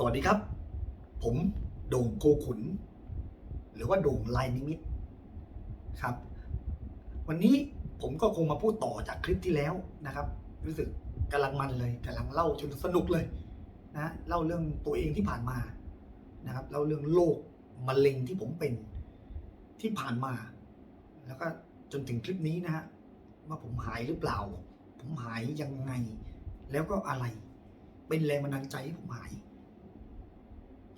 สวัสดีครับ ผมโด่งโกขุน หรือว่าโด่งลายนิมิตครับ วันนี้ผมก็คงมาพูดต่อจากคลิปที่แล้วนะครับ รู้สึกกำลังมันเลยกำลังเล่าจนสนุกเลยนะเล่าเรื่องตัวเองที่ผ่านมานะครับเล่าเรื่องโรคมะเร็งที่ผมเป็นที่ผ่านมา แล้วก็จนถึงคลิปนี้นะฮะว่าผมหายหรือเปล่า ผมหายยังไง แล้วก็อะไร เป็นแรงบันดาลใจให้ผมหาย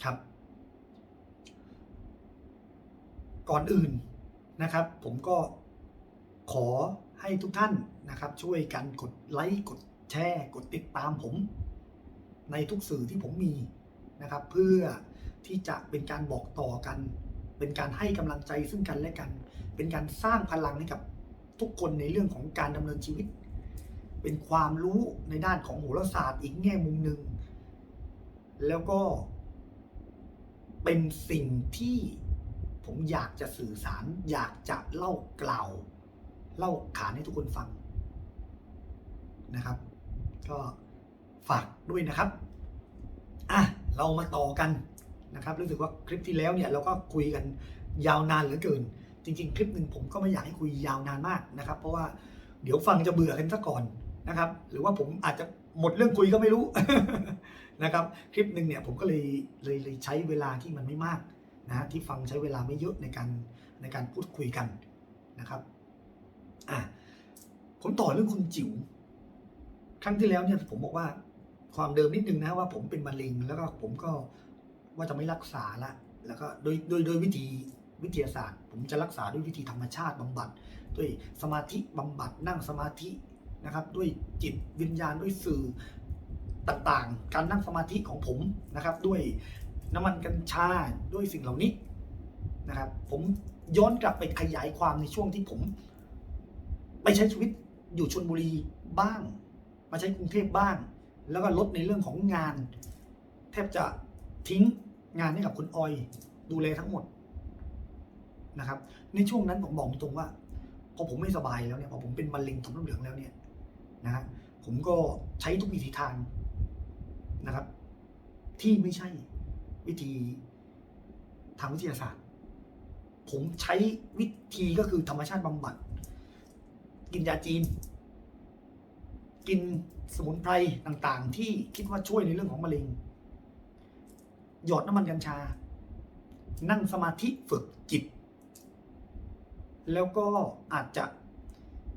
ครับ ก่อนอื่นนะครับ ผมก็ขอให้ทุกท่านนะครับ ช่วยกันกดไลค์กดแชร์กดติดตามผม ในทุกสื่อที่ผมมีนะครับ เพื่อที่จะเป็นการบอกต่อกัน เป็นการให้กำลังใจซึ่งกันและกัน เป็นการสร้างพลังให้กับทุกคนในเรื่องของการดำเนินชีวิต เป็นความรู้ในด้านของโหราศาสตร์อีกแง่มุมหนึ่งแล้วก็ เป็นสิ่งที่ผมอยากจะสื่อสาร อยากจะเล่ากล่าว เล่าขานให้ทุกคนฟังนะครับ ก็ฝากด้วยนะครับอะเรามาต่อกันนะครับ รู้สึกว่าคลิปที่แล้วเนี่ยเราก็คุยกันยาวนานเหลือเกิน จริง ๆ คลิปหนึ่งผมก็ไม่อยากให้คุยยาวนานมากนะครับ เพราะว่าเดี๋ยวฟังจะเบื่อกันซะก่อนนะครับ หรือว่าผมอาจจะหมดเรื่องคุยก็ไม่รู้ นะครับคลิปหนึ่งเนี่ยผมก็เลยเลยเลยใช้เวลาที่มันไม่มากนะฮะที่ฟังใช้เวลาไม่เยอะในการในการพูดคุยกันนะครับอะผมต่อเรื่องคุณจิ๋วครั้งที่แล้วเนี่ยผมบอกว่าความเดิมนิดนึงนะว่าผมเป็นมะเร็งแล้วก็ผมก็ว่าจะไม่รักษาละแล้วก็โดยโดยโดยวิธีวิทยาศาสตร์ ผมจะรักษาด้วยวิธีธรรมชาติบำบัด ด้วยสมาธิบำบัดนั่งสมาธินะครับ ด้วยจิตวิญญาณด้วยสื่อ ต่างๆ การนั่งสมาธิของผมนะครับ ด้วยน้ำมันกัญชาด้วยสิ่งเหล่านี้นะครับ ผมย้อนกลับไปขยายความในช่วงที่ผม ไปใช้ชีวิตอยู่ชนบุรีบ้าง มาใช้กรุงเทพบ้าง แล้วก็ลดในเรื่องของงาน แทบจะทิ้งงานให้กับคุณออยดูแลทั้งหมดนะครับ ในช่วงนั้นผมบอกตรงว่าพอผมไม่สบายแล้วเนี่ยพอผมเป็นมะเร็งต่อมน้ำเหลืองแล้วเนี่ยนะฮะผมก็ใช้ทุกวิธีทาง นะครับ ที่ไม่ใช่วิธีทางวิทยาศาสตร์ ผมใช้วิธีก็คือธรรมชาติบำบัด กินยาจีน กินสมุนไพรต่างๆ ที่คิดว่าช่วยในเรื่องของมะเร็ง หยอดน้ำมันกัญชา นั่งสมาธิฝึกจิต แล้วก็อาจจะ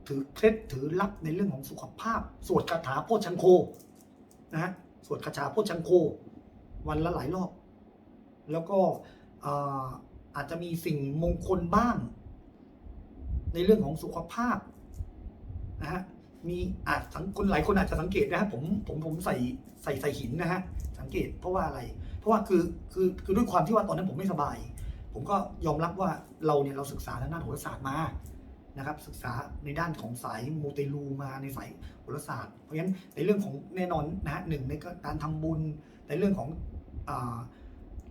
ถือเคล็ดถือลับในเรื่องของสุขภาพ สวดคาถาโพชังโคนะฮะ สวดคาถาโพชังโค วันละหลายรอบ แล้วก็อาอาจจะมีสิ่งมงคลบ้าง ในเรื่องของสุขภาพนะฮะมีอาจสังคนหลายคนอาจจะสังเกตนะฮะผมผมผมใส่ใส่ใส่หินนะฮะสังเกตเพราะว่าอะไร เพราะว่าคือคือคือด้วยความที่ว่าตอนนั้นผมไม่สบาย ผมก็ยอมรับว่าเราเนี่ยเราศึกษาทางด้านโหราศาสตร์มา นะครับศึกษาในด้านของสายมูเตลูมาในสายโหราศาสตร์ เพราะฉะนั้นในเรื่องของแน่นอนนะฮะหนึ่งในการทำบุญในเรื่องของอ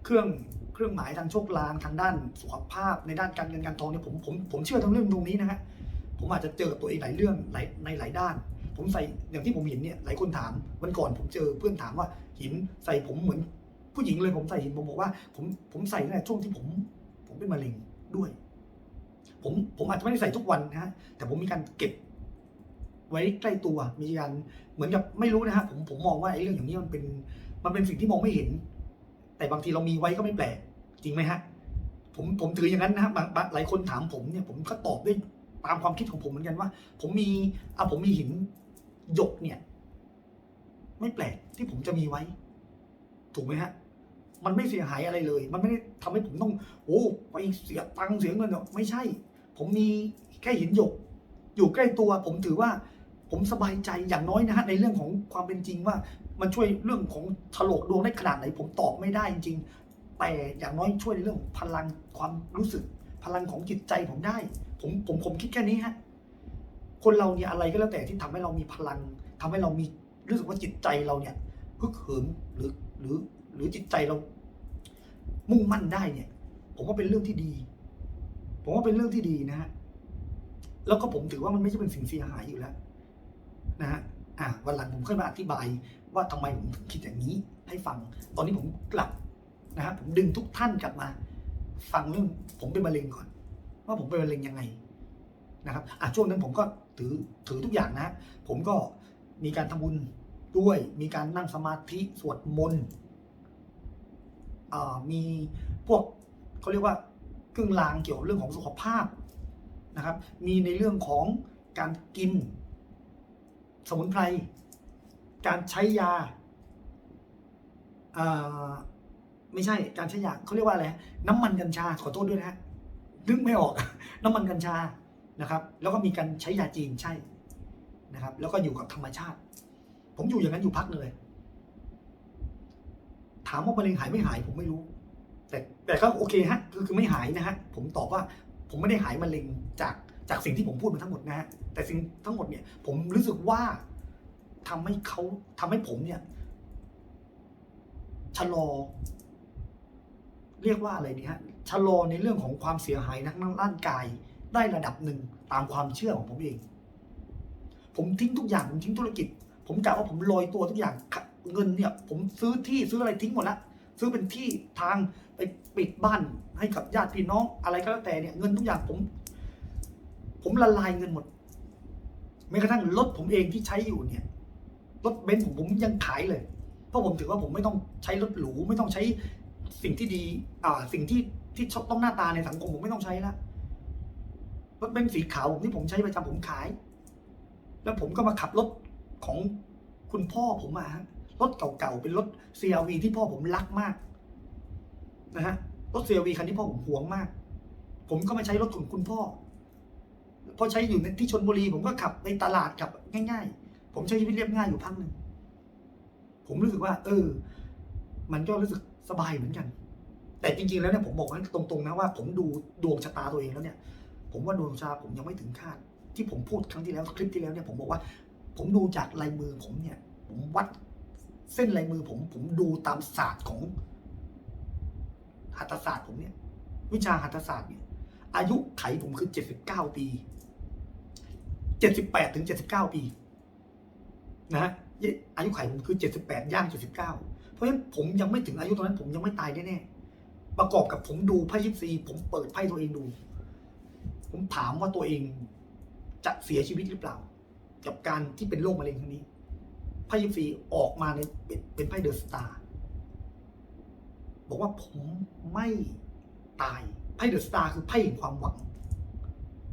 เครื่องเครื่องหมายทางโชคลางทางด้านสุขภาพในด้านการเงินการทองเนี่ยผมผมผมเชื่อทั้งเรื่องตรงนี้นะฮะผมอาจจะเจอกับตัวเองหลายเรื่องหลายในหลายด้าน ผมใส่อย่างที่ผมเห็นเนี่ยหลายคนถามวันก่อนผมเจอเพื่อนถามว่าหินใส่ผมเหมือนผู้หญิงเลยผมใส่หินผมบอกว่าผมผมใส่ตั้งแต่ช่วงที่ผม ผมเป็นมะเร็งด้วย ผมผมอาจจะไม่ได้ใส่ทุกวันนะฮะแต่ผมมีการเก็บไว้ใกล้ตัวมีการเหมือนกับไม่รู้นะฮะผมผมมองว่าไอ้เรื่องอย่างนี้มันเป็นมันเป็นสิ่งที่มองไม่เห็น แต่บางทีเรามีไว้ก็ไม่แปลกจริงไหมฮะผมผมถืออย่างนั้นนะฮะบางบางหลายคนถามผมเนี่ยผมก็ตอบด้วยตามความคิดของผมเหมือนกันว่า ผมมีอะผมมีหินหยกเนี่ย ไม่แปลกที่ผมจะมีไว้ ถูกไหมฮะ มันไม่เสียหายอะไรเลย มันไม่ได้ทำให้ผมต้อง โอ้ไปเสียตังค์เสียเงินหรอกไม่ใช่ ผมมีแค่หินหยก อยู่ใกล้ตัว ผมถือว่าผมสบายใจอย่างน้อยนะฮะในเรื่องของความเป็นจริงว่า มันช่วยเรื่องของถลกดวงได้ขนาดไหน ผมตอบไม่ได้จริงๆแต่อย่างน้อยช่วยในเรื่องของพลังความรู้สึก พลังของจิตใจผมได้ ผมผมผมคิดแค่นี้ฮะคนเราเนี่ยอะไรก็แล้วแต่ที่ทำให้เรามีพลังทำให้เรามีรู้สึกว่าจิตใจเราเนี่ยฮึกเหิมหรือหรือหรือจิตใจเรา มุ่งมั่นได้เนี่ย ผมว่าเป็นเรื่องที่ดี ผมว่าเป็นเรื่องที่ดีนะฮะแล้วก็ผมถือว่ามันไม่ใช่เป็นสิ่งเสียหายอยู่แล้วนะฮะอะวันหลังผมค่อยมาอธิบายว่าทำไมผมถึงคิดอย่างนี้ให้ฟัง ตอนนี้ผมกลับนะครับผมดึงทุกท่านกลับมา ฟังเรื่องผมเป็นมะเร็งก่อน ว่าผมเป็นมะเร็งยังไงนะครับอะช่วงนั้นผมก็ถือถือทุกอย่างนะ ผมก็มีการทำบุญด้วย มีการนั่งสมาธิสวดมนต์อ่ามีพวกเขาเรียกว่า เครื่องรางเกี่ยวกับเรื่องของสุขภาพนะครับ มีในเรื่องของการกิน สมุนไพร การใช้ยาไม่ใช่การใช้ยาเขาเรียกว่าอะไรน้ำมันกัญชาขอโทษด้วยนะฮะนึกไม่ออก น้ำมันกัญชานะครับ แล้วก็มีการใช้ยาจีนใช่นะครับ แล้วก็อยู่กับธรรมชาติ ผมอยู่อย่างนั้นอยู่พักเลย ถามว่ามะเร็งหายไม่หายผมไม่รู้ แต่แต่ก็โอเคฮะคือคือไม่หายนะฮะผมตอบว่าผมไม่ได้หายมะเร็งจากจากสิ่งที่ผมพูดมาทั้งหมดนะฮะแต่สิ่งทั้งหมดเนี่ยผมรู้สึกว่าทำให้เขาทำให้ผมเนี่ยชะลอ เรียกว่าอะไรดีฮะชะลอในเรื่องของความเสียหายทางร่างกายได้ระดับหนึ่งตามความเชื่อของผมเอง ผมทิ้งทุกอย่างผมทิ้งธุรกิจ ผมกะว่าผมลอยตัวทุกอย่างเงินเนี่ย ผมซื้อที่ซื้ออะไรทิ้งหมดละซื้อเป็นที่ทาง ปปิดบ้านให้กับญาติพี่น้องอะไรก็แล้วแต่เนี่ยเงินทุกอย่างผม ผมละลายเงินหมดแม้กระทั่งรถผมเองที่ใช้อยู่เนี่ยรถเบนซ์ผมผมยังขายเลย เพราะผมถือว่าผมไม่ต้องใช้รถหรูไม่ต้องใช้สิ่งที่ดี อ่า สิ่งที่ที่ชอบต้องหน้าตาในสังคมผมไม่ต้องใช้ละรถเบนซ์สีขาวผมที่ผมใช้ประจำผมขาย แล้วผมก็มาขับรถของคุณพ่อผมมาฮะรถเก่าๆเป็นรถ CRV ที่พ่อผมรักมาก นะฮะรถ CRV คันที่พ่อผมหวงมาก ผมก็มาใช้รถของคุณพ่อพอใช้อยู่ในที่ชนบุรีผมก็ขับในตลาดขับง่าย ๆ ผมใช้ชีวิตเรียบง่ายอยู่พักหนึ่งผมรู้สึกว่า เออ มันก็รู้สึกสบายเหมือนกัน แต่จริง ๆ แล้วเนี่ยผมบอกว่าตรงๆนะว่า ผมดูดวงชะตาตัวเองแล้วเนี่ย ผมว่าดวงชะตาผมยังไม่ถึงคาด ที่ผมพูดครั้งที่แล้วคลิปที่แล้วเนี่ยผมบอกว่า ผมดูจากลายมือผมเนี่ย ผมวัดเส้นลายมือผม ผมดูตามศาสตร์ของ หัตถศาสตร์ผมเนี่ย วิชาหัตถศาสตร์เนี่ย อายุไขผมคือเจ็ดสิบเก้าปีเจ็ดสิบแปดถึงเจ็ดสิบเก้าปี นะฮะอายุไขผมคือเจ็ดสิบแปดย่างเจ็ดสิบเก้าเพราะฉะนั้นผมยังไม่ถึงอายุตอนนั้นผมยังไม่ตายแน่ๆประกอบกับผมดูไพ่ยิปซีผมเปิดไพ่ตัวเองดู ผมถามว่าตัวเองจะเสียชีวิตหรือเปล่า กับการที่เป็นโรคมะเร็งครั้งนี้ไพ่ยิปซีออกมาในเป็นเป็นไพ่เดอะสตาร์ บอกว่าผมไม่ตายไพ่เดอะสตาร์คือไพ่แห่งความหวัง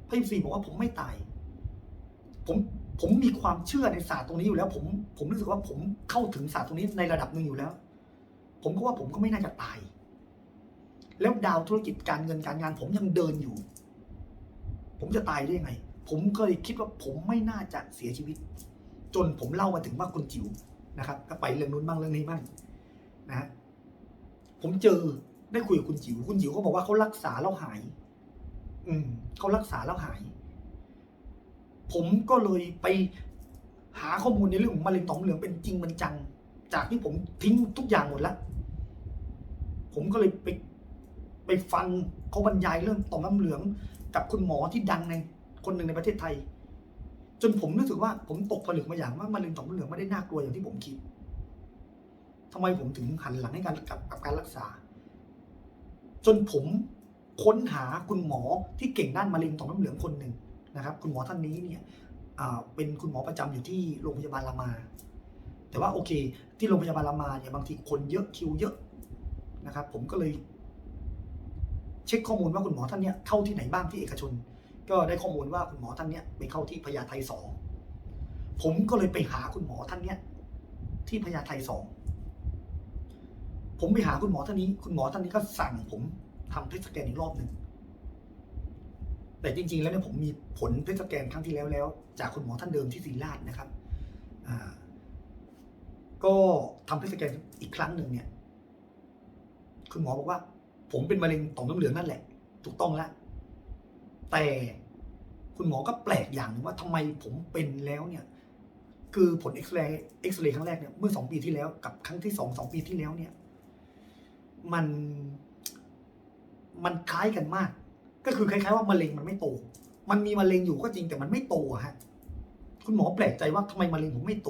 ไพ่ยิปซีบอกว่าผมไม่ตาย ผมผมมีความเชื่อในศาสตร์ตรงนี้อยู่แล้ว ผมผมรู้สึกว่าผมเข้าถึงศาสตร์ตรงนี้ในระดับหนึ่งอยู่แล้ว ผมก็ว่าผมก็ไม่น่าจะตาย แล้วดาวธุรกิจการเงินการงาน ผมยังเดินอยู่ ผมจะตายได้ยังไง ผมก็เลยคิดว่าผมไม่น่าจะเสียชีวิต จนผมเล่ามาถึงว่าคุณจิ๋วนะครับก็ไปเรื่องนู้นบ้างเรื่องนี้บ้างนะฮะ ผมเจอได้คุยกับคุณจิ๋วคุณจิ๋วเขาบอกว่าเขารักษาแล้วหาย อืมเขารักษาแล้วหาย ผมก็เลยไปหาข้อมูลในเรื่องของมะเร็งต่อมเหลืองเป็นจริงเป็นจัง จากที่ผมทิ้งทุกอย่างหมดแล้ว ผมก็เลยไปไปฟังเขาบรรยายเรื่องต่อมน้ำเหลือง กับคุณหมอที่ดังในคนหนึ่งในประเทศไทย จนผมรู้สึกว่าผมตกผลึกมาอย่างว่ามะเร็งต่อมน้ำเหลืองไม่ได้น่ากลัวอย่างที่ผมคิด ทำไมผมถึงหันหลังให้การกับกับการรักษา จนผมค้นหาคุณหมอที่เก่งด้านมะเร็งต่อมน้ำเหลืองคนหนึ่งนะครับ คุณหมอท่านนี้เนี่ยเป็นคุณหมอประจำอยู่ที่โรงพยาบาลรามา แต่ว่าโอเค ที่โรงพยาบาลรามาเนี่ยบางทีคนเยอะคิวเยอะนะครับ ผมก็เลยเช็คข้อมูลว่าคุณหมอท่านเนี้ยเข้าที่ไหนบ้างที่เอกชน ก็ได้ข้อมูลว่าคุณหมอท่านเนี้ยไปเข้าที่พญาไทสองผมก็เลยไปหาคุณหมอท่านเนี้ยที่พญาไทสอง ผมไปหาคุณหมอท่านนี้ คุณหมอท่านนี้ก็สั่งผมทำเพชสแกนอีกรอบหนึ่งแต่จริงๆ แล้วเนี่ยผมมีผลเพชสแกนครั้งที่แล้วแล้ว จากคุณหมอท่านเดิมที่ศรีราชนะครับก็ทำเพชสแกนอีกครั้งหนึ่งเนี่ย คุณหมอบอกว่า ผมเป็นมะเร็งต่อมน้ำเหลืองนั่นแหละ ถูกต้องแล้วแต่คุณหมอก็แปลกอย่างหนึงว่าทำไมผมเป็นแล้วเนี่ย คือผลเอ็กซเรย์เอ็กซเรย์ครั้งแรกเนี่ยเมื่อสองปีที่แล้วกับครั้งที่สองสองปีที่แล้วเนี่ย มัน มันคล้ายกันมาก ก็คือคล้ายๆว่ามะเร็งมันไม่โต มันมีมะเร็งอยู่ก็จริงแต่มันไม่โตฮะคุณหมอแปลกใจว่าทำไมมะเร็งผมไม่โต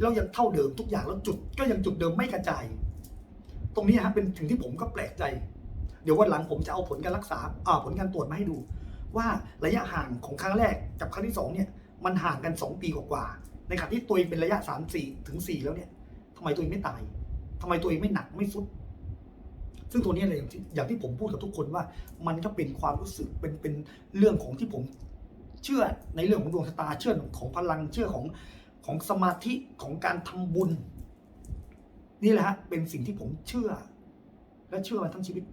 แล้วยังเท่าเดิมทุกอย่างแล้วจุด ก็ยังจุดเดิมไม่กระจาย ตรงนี้ฮะเป็นถึงที่ผมก็แปลกใจ เดี๋ยววันหลังผมจะเอาผลการรักษาอ่าผลการตรวจมาให้ดู ว่าระยะห่างของครั้งแรกกับครั้งที่สองเนี่ยมันห่างกันสองปีกว่าๆในขณะที่ตัวเองเป็นระยะสามสี่ถึงสี่แล้วเนี่ยทำไมตัวเองไม่ตายทำไมตัวเองไม่หนักไม่สุด ซึ่งตัวนี้เลยอย่างที่อย่างที่ผมพูดกับทุกคนว่า มันก็เป็นความรู้สึกเป็นเป็นเรื่องของที่ผมเชื่อในเรื่องของดวงชะตาเชื่อของพลังเชื่อของของสมาธิของการทำบุญ นี่แหละฮะเป็นสิ่งที่ผมเชื่อ และเชื่อมาทั้งชีวิต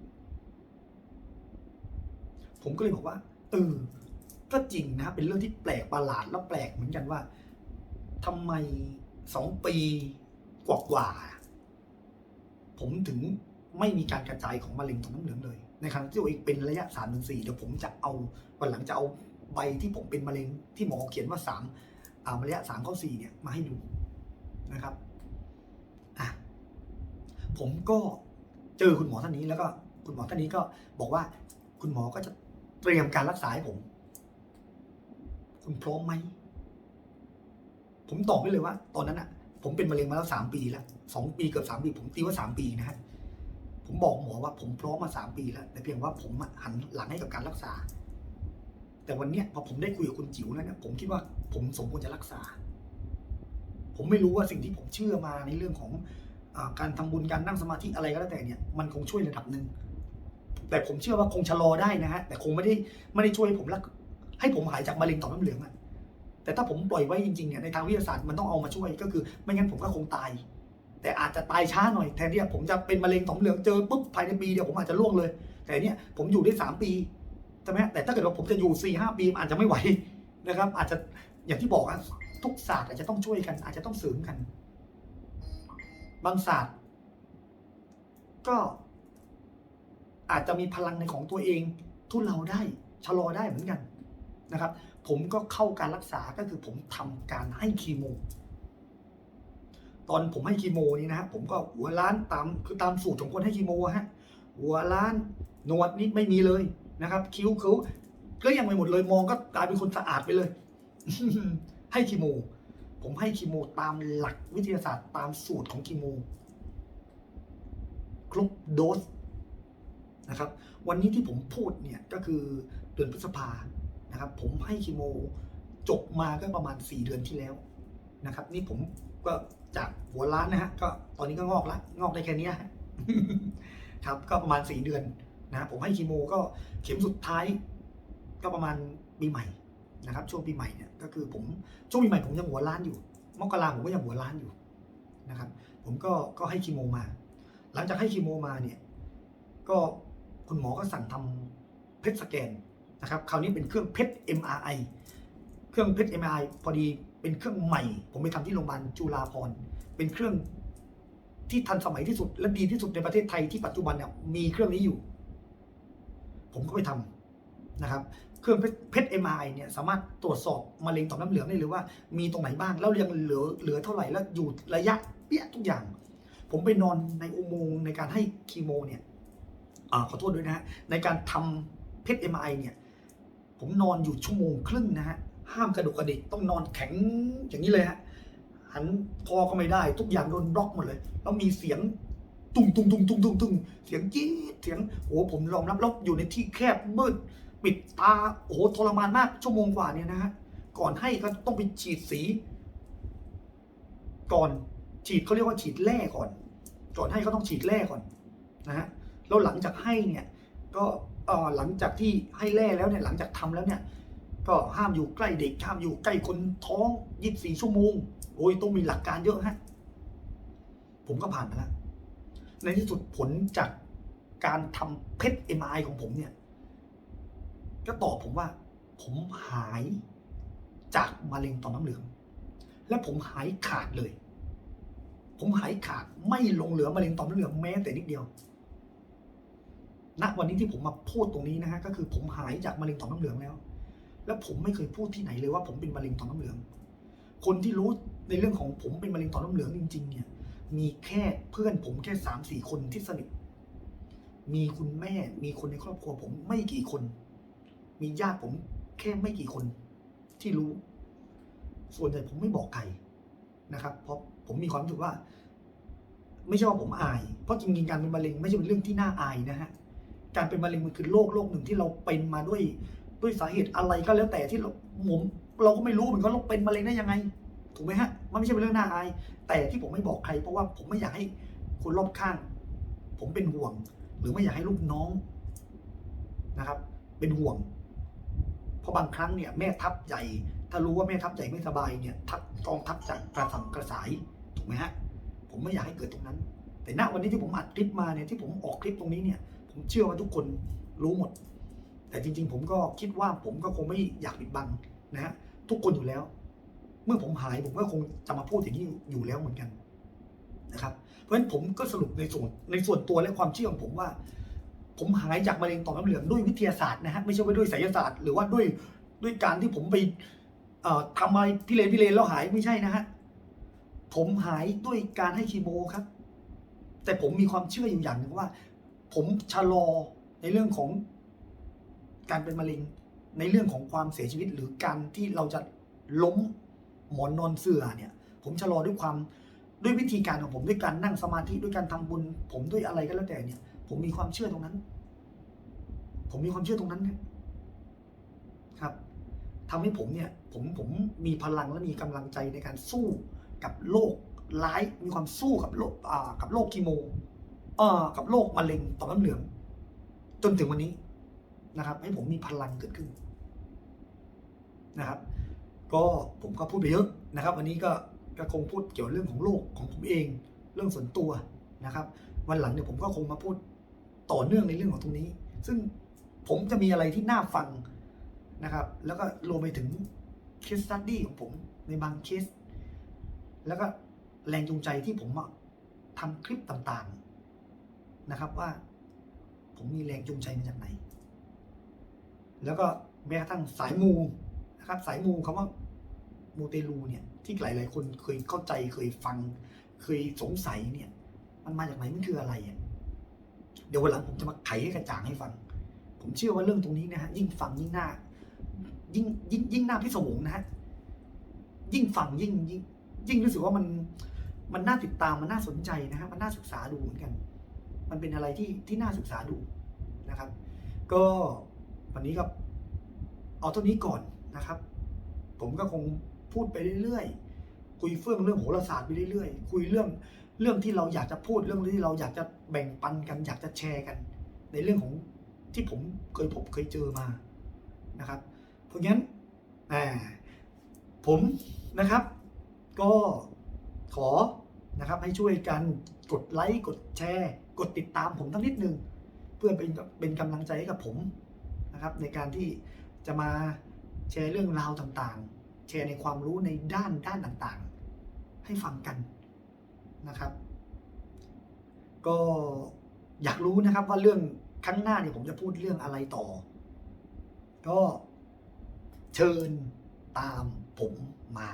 ผมก็เลยบอกว่าเออก็จริงนะเป็นเรื่องที่แปลกประหลาดและแปลกเหมือนกันว่าทำไมสองปีกว่าๆผมถึง ไม่มีการกระจายของมะเร็งต่อมน้ำเหลืองเลยในขณะที่ตัวเองเป็นระยะสามถึงสี่เดี๋ยวผมจะเอาวันหลังจะเอาใบที่ผมเป็นมะเร็งที่หมอเขียนว่าสามอ่าระยะสามเข้าสี่เนี่ยมาให้ดูนะครับอะผมก็เจอคุณหมอท่านนี้แล้วก็คุณหมอท่านนี้ก็บอกว่าคุณหมอก็จะเตรียมการรักษาให้ผม คุณพร้อมไหม ผมตอบได้เลยว่า ตอนนั้นอะผมเป็นมะเร็งมาแล้วสามปีแล้วสองปีเกือบสามปี ผมตีว่าสามปีนะฮะ ผมบอกหมอว่าผมพร้อมมาสามปีแล้วแต่เพียงว่าผมหันหลังให้กับการรักษา แต่วันเนี้ยพอผมได้คุยกับคุณจิ๋วแล้วเนี่ยผมคิดว่าผมสมควรจะรักษา ผมไม่รู้ว่าสิ่งที่ผมเชื่อมาในเรื่องของอการทำบุญการนั่งสมาธิอะไรก็แล้วแต่เนี่ยมันคงช่วยระดับหนึ่งแต่ผมเชื่อว่าคงชะลอได้นะฮะแต่คงไม่ได้ไม่ได้ช่วยผมรักให้ผมหายจากมะเร็งต่อมน้ำเหลืองอะแต่ถ้าผมปล่อยไว้จริงๆเนี่ยในทางวิทยาศาสตร์มันต้องเอามาช่วยก็คือ ไม่งั้นผมก็คงตาย แต่อาจจะตายช้าหน่อยแทนที่ผมจะเป็นมะเร็งต่อมเหลืองเจอปุ๊บภายในปีเดียวผมอาจจะล่วงเลย แต่เนี่ยผมอยู่ได้สามปีใช่ไหมแต่ถ้าเกิดว่าผมจะอยู่สี่ห้าปีอาจจะไม่ไหวนะครับ อาจจะอย่างที่บอกอะทุกศาสตร์อาจจะต้องช่วยกัน อาจจะต้องเสริมกัน บางศาสตร์ ก็อาจจะมีพลังในของตัวเอง ทุนเลาได้ชะลอได้เหมือนกันนะครับ ผมก็เข้าการรักษาก็คือผมทำการให้คีโม ตอนผมให้คีโมนี่นะฮะผมก็หัวล้านตามคือตามสูตรของคนให้คีโมฮะหัวล้านหนวดนี่ไม่มีเลยนะครับ คิ้วเขาก็ยังไม่หมดเลยมองก็กลายเป็นคนสะอาดไปเลย ให้คีโม ผมให้คีโมตามหลักวิทยาศาสตร์ตามสูตรของคีโมครบโดสนะครับ วันนี้ที่ผมพูดเนี่ยก็คือเดือนพฤษภานะครับ ผมให้คีโมจบมาก็ประมาณ 4 เดือนที่แล้ว นะครับ นี่ผมก็จากหัวล้านนะฮะก็ตอนนี้ก็งอกละงอกได้แค่นี้ครับ ก็ประมาณ4เดือนนะผมให้คีโมก็เข็มสุดท้าย ก็ประมาณปีใหม่นะครับ ช่วงปีใหม่เนี่ยก็คือผมช่วงปีใหม่ผมยังหัวล้านอยู่มกราผมก็ยังหัวล้านอยู่นะครับ ผมก็ก็ให้คีโมมา หลังจากให้คีโมมาเนี่ย ก็คุณหมอก็สั่งทำเพชรสแกนนะครับ คราวนี้เป็นเครื่องเพชร MRI เครื่องเพชร MRI พอดี เป็นเครื่องใหม่ ผมไปทำที่โรงพยาบาลจุฬาภรณ์เป็นเครื่องที่ทันสมัยที่สุด และดีที่สุดในประเทศไทยที่ปัจจุบันเนี่ยมีเครื่องนี้อยู่ ผมก็ไปทำนะครับ เครื่องเพชร MRI เนี่ยสามารถตรวจสอบมะเร็งต่อมน้ำเหลืองได้เลยว่า มีตรงไหนบ้างแล้วยังเหลือเหลือเท่าไหร่แล้วอยู่ระยะเปี้ยทุกอย่าง ผมไปนอนในอุโมงค์ในการให้คีโมเนี่ยอขอโทษด้วยนะฮะในการทำเพชร MRI เนี่ย ผมนอนอยู่ชั่วโมงครึ่งนะฮะ ห้ามกระดุกกระดิกต้องนอนแข็งอย่างนี้เลยฮะหันคอก็ไม่ได้ ทุกอย่างโดนบล็อกหมดเลยแล้วมีเสียงตุ้งตุ้งตุ้งตุ้งตุ้งตุ้งเสียงจี๊ดเสียงโอ้ผมยอมรับแล้วอยู่ในที่แคบมืดปิดตาโอ้โหทรมานมากชั่วโมงกว่าเนี่ยนะฮะก่อนให้ก็ต้องไปฉีดสี ก่อนฉีดเขาเรียกว่าฉีดแร่ก่อน ก่อนให้ก็ต้องฉีดแร่ก่อนนะฮะแล้วหลังจากให้เนี่ย ก็เออหลังจากที่ให้แร่แล้วเนี่ยหลังจากทำแล้วเนี่ย ก็ห้ามอยู่ใกล้เด็กห้ามอยู่ใกล้คนท้อง24ชั่วโมง โอ้ยต้องมีหลักการเยอะฮะ ผมก็ผ่านมาแล้ว ในที่สุดผลจากการทำเพชรเอ็มไอของผมเนี่ย ก็ตอบผมว่า ผมหายจากมะเร็งต่อมน้ำเหลือง และผมหายขาดเลย ผมหายขาดไม่ลงเหลือมะเร็งต่อมน้ำเหลืองแม้แต่นิดเดียวณวันนี้ที่ผมมาพูดตรงนี้นะฮะก็คือผมหายจากมะเร็งต่อมน้ำเหลืองแล้ว แล้วผมไม่เคยพูดที่ไหนเลยว่าผมเป็นมะเร็งต่อมน้ำเหลือง คนที่รู้ในเรื่องของผมเป็นมะเร็งต่อมน้ำเหลืองจริง ๆ เนี่ย มีแค่เพื่อนผมแค่สามสี่คนที่สนิท มีคุณแม่ มีคนในครอบครัวผมไม่กี่คน มีญาติผมแค่ไม่กี่คนที่รู้ ส่วนใหญ่ผมไม่บอกใครนะครับ เพราะผมมีความรู้สึกว่า ไม่ใช่ว่าผมอาย เพราะจริงๆการเป็นมะเร็งไม่ใช่เป็นเรื่องที่น่าอายนะฮะ การเป็นมะเร็งมันคือโรคโรคหนึ่งที่เราเป็นมาด้วย ด้วยสาเหตุอะไรก็แล้วแต่ที่เราผมเราก็ไม่รู้เหมือนกันเราเป็นมะเร็งได้ยังไง ถูกไหมฮะ มันไม่ใช่เป็นเรื่องน่าอาย แต่ที่ผมไม่บอกใครเพราะว่าผมไม่อยากให้คนรอบข้าง ผมเป็นห่วง หรือไม่อยากให้ลูกน้องนะครับ เป็นห่วง เพราะบางครั้งเนี่ยแม่ทัพใหญ่ ถ้ารู้ว่าแม่ทัพใหญ่ไม่สบายเนี่ยทัพกองทัพจะกระสังกระสายถูกไหมฮะ ผมไม่อยากให้เกิดตรงนั้น แต่ณวันนี้ที่ผมอัดคลิปมาเนี่ยที่ผมออกคลิปตรงนี้เนี่ย ผมเชื่อว่าทุกคนรู้หมด แต่จริง ๆ ผมก็คิดว่าผมก็คงไม่อยากปิดบังนะฮะทุกคนอยู่แล้ว เมื่อผมหายผมก็คงจะมาพูดอย่างนี้อยู่แล้วเหมือนกันนะครับเพราะฉะนั้นผมก็สรุปในส่วนในส่วนตัวและความเชื่อของผมว่า ผมหายจากมะเร็งต่อมน้ำเหลืองด้วยวิทยาศาสตร์นะฮะไม่ใช่ว่าด้วยไสยศาสตร์หรือว่าด้วยด้วยการที่ผมไปทำอะไรพิเรนพิเรนแล้วหายไม่ใช่นะฮะผมหายด้วยการให้คีโมครับ แต่ผมมีความเชื่ออยู่อย่างหนึ่งว่า ผมชะลอในเรื่องของ การเป็นมะเร็งในเรื่องของความเสียชีวิต หรือการที่เราจะล้มหมอนนอนเสื่อเนี่ย ผมชะลอด้วยความด้วยวิธีการของผมด้วยการนั่งสมาธิด้วยการทำบุญ ผมด้วยอะไรก็แล้วแต่เนี่ย ผมมีความเชื่อตรงนั้น ผมมีความเชื่อตรงนั้นครับทำให้ผมเนี่ย ผมผมมีพลังและมีกำลังใจในการสู้กับโรคร้ายมีความสู้กับโรคอ่ากับโรคคีโมเอ่อกับโรคมะเร็งต่อมน้ำเหลือง จนถึงวันนี้ นะครับ ให้ผมมีพลังเกิดขึ้นนะครับ ก็ผมก็พูดไปเยอะนะครับ วันนี้ก็ก็คงพูดเกี่ยวเรื่องของโลกของผมเอง เรื่องส่วนตัวนะครับ วันหลังเนี่ยผมก็คงมาพูดต่อเนื่องในเรื่องของตรงนี้ ซึ่งผมจะมีอะไรที่น่าฟังนะครับ แล้วก็รวมไปถึงเคสตัดดี้ของผมในบางเคส แล้วก็แรงจูงใจที่ผมทำคลิปต่างๆนะครับว่าผมมีแรงจูงใจมาจากไหน แล้วก็แม้กระทั่งสายมูนะครับ สายมูคำว่ามูเตลูเนี่ย ที่หลาย ๆ คนเคยเข้าใจเคยฟัง เคยสงสัยเนี่ย มันมาจากไหนมันคืออะไรอะเดี๋ยววันหลังผมจะมาไขให้กระจ่างให้ฟัง ผมเชื่อว่าเรื่องตรงนี้นะฮะยิ่งฟังยิ่งหน่ายิ่งยิ่งยิ่งน่าพิศวงนะฮะยิ่งฟังยิ่งยิ่งยิ่งรู้สึกว่ามันมันน่าติดตามมันน่าสนใจนะฮะมันน่าศึกษาดูเหมือนกัน มันเป็นอะไรที่ที่น่าศึกษาดูนะครับ ก็ วันนี้ก็เอาเท่านี้ก่อนนะครับ ผมก็คงพูดไปเรื่อยๆ คุยเฟื่องเรื่องโหราศาสตร์ไปเรื่อยๆ คุยเรื่องเรื่องที่เราอยากจะพูดเรื่องที่เราอยากจะแบ่งปันกัน อยากจะแชร์กัน ในเรื่องของที่ผมเคยพบเคยเจอมานะครับ เพราะงั้นผมนะครับ ก็ขอนะครับให้ช่วยกันกดไลค์กดแชร์ กดติดตามผมทั้งนิดนึง เพื่อเป็นเป็นกำลังใจให้กับผม นะครับในการที่จะมาแชร์เรื่องราวต่างๆ แชร์ในความรู้ในด้านด้านต่างๆ ให้ฟังกันนะครับ ก็อยากรู้นะครับว่าเรื่องครั้งหน้าเนี่ยผมจะพูดเรื่องอะไรต่อ ก็เชิญตามผมมา